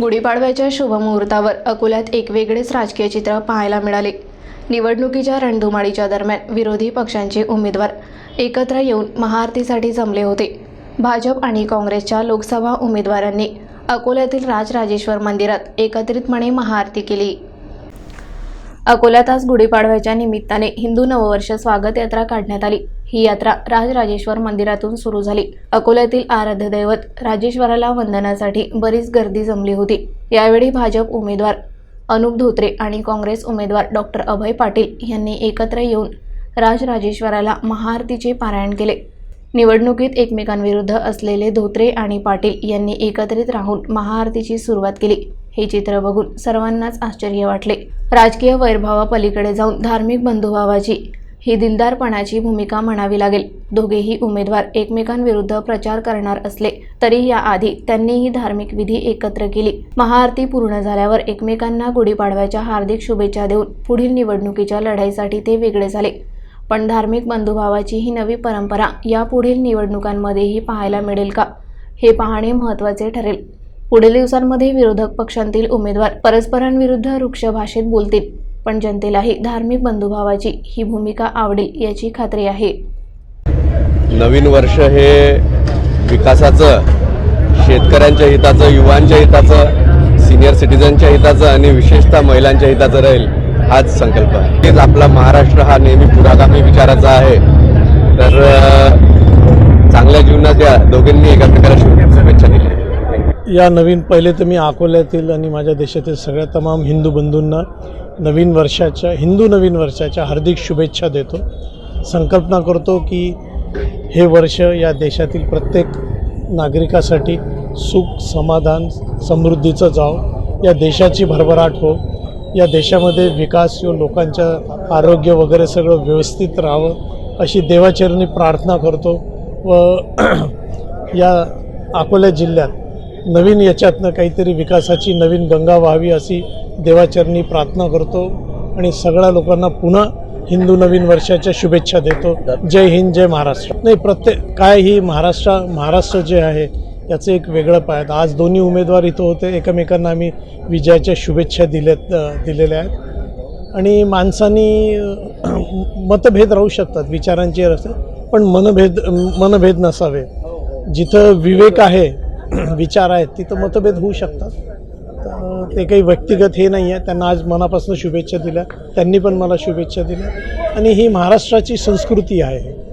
गुढीपाडव्याच्या शुभमुहूर्तावर अकोल्यात एक वेगळेच राजकीय चित्र पाहायला मिळाले. निवडणुकीच्या रणधुमाळीच्या दरम्यान विरोधी पक्षांचे उमेदवार एकत्र येऊन महाआरतीसाठी जमले होते. भाजप आणि काँग्रेसच्या लोकसभा उमेदवारांनी अकोल्यातील राजराजेश्वर मंदिरात एकत्रितपणे महाआरती केली. अकोल्यात आज गुढीपाडव्याच्या निमित्ताने हिंदू नववर्ष स्वागत यात्रा काढण्यात आली. ही यात्रा राजराजेश्वर मंदिरातून सुरू झाली. अकोल्यातील आराध्य दैवत राजेश्वराला वंदनासाठी बरीच गर्दी जमली होती. यावेळी भाजप उमेदवार अनुप धोत्रे आणि काँग्रेस उमेदवार डॉक्टर अभय पाटील यांनी एकत्र येऊन राजराजेश्वराला महाआरतीचे पारायण केले. निवडणुकीत एकमेकांविरुद्ध असलेले धोत्रे आणि पाटील यांनी एकत्रित राहून महाआरतीची सुरुवात केली. हे चित्र बघून सर्वांनाच आश्चर्य वाटले. राजकीय वैरभावापलीकडे जाऊन धार्मिक बंधुभावाची ही दिलदारपणाची भूमिका म्हणावी लागेल. दोघेही उमेदवार एकमेकांविरुद्ध प्रचार करणार असले तरी याआधी त्यांनीही धार्मिक विधी एकत्र केली. महाआरती पूर्ण झाल्यावर एकमेकांना गुढीपाडव्याच्या हार्दिक शुभेच्छा देऊन पुढील निवडणुकीच्या लढाईसाठी ते वेगळे झाले. पण धार्मिक बंधुभावाची ही नवी परंपरा यापुढील निवडणुकांमध्येही पाहायला मिळेल का? हे पाहणे महत्त्वाचे ठरेल. पुढील दिवसांमध्ये विरोधक पक्षांतील उमेदवार परस्परांविरुद्ध वृक्ष भाषेत बोलतील पण जनतेलाही धार्मिक बंधुभावाची ही भूमिका आवडेल याची खात्री आहे. नवीन वर्ष हे विकासाचं शेतकऱ्यांच्या हिताचं युवांच्या हिताचं सिनियर सिटीजनच्या हिताचं आणि विशेषतः महिलांच्या हिताचं राहील हाच संकल्प आहे. तेच आपला महाराष्ट्र हा नेहमी पुरागामी विचाराचा आहे. तर चांगल्या जीवनात या दोघांनी एका प्रकारे शुभेच्छा या नवीन पहिले तर मी अकोल्यातील आणि माझ्या देशातील सगळ्या तमाम हिंदू बंधूंना नवीन वर्षाच्या हिंदू नवीन वर्षाच्या हार्दिक शुभेच्छा देतो. संकल्पना करतो की हे वर्ष या देशातील प्रत्येक नागरिकासाठी सुख समाधान समृद्धीचं जावं. या देशाची भरभराट हो. या देशामध्ये विकास किंवा लोकांच्या आरोग्य वगैरे सगळं व्यवस्थित राहावं अशी देवाचरणी प्रार्थना करतो. व या अकोला जिल्ह्यात नवीन याच्यातनं काहीतरी विकासाची नवीन गंगा व्हावी अशी देवाचरणी प्रार्थना करतो आणि सगळ्या लोकांना पुन्हा हिंदू नवीन वर्षाच्या शुभेच्छा देतो. जय हिंद जय महाराष्ट्र. नाही प्रत्येक काय ही महाराष्ट्र महाराष्ट्र जे आहे याचं एक वेगळं पाहत आज दोन्ही उमेदवार इथं होते एकमेकांना आम्ही विजयाच्या शुभेच्छा दिल्यात दिलेल्या आहेत. आणि माणसांनी मतभेद राहू शकतात विचारांचे रस्ते पण मनभेद मनभेद नसावे. जिथं विवेक आहे विचार आहेत तिथं मतभेद होऊ शकतात. तर ते काही व्यक्तिगत हे नाही आहे. त्यांना आज मनापासून शुभेच्छा दिल्या. त्यांनी पण मला शुभेच्छा दिल्या. आणि ही महाराष्ट्राची संस्कृती आहे.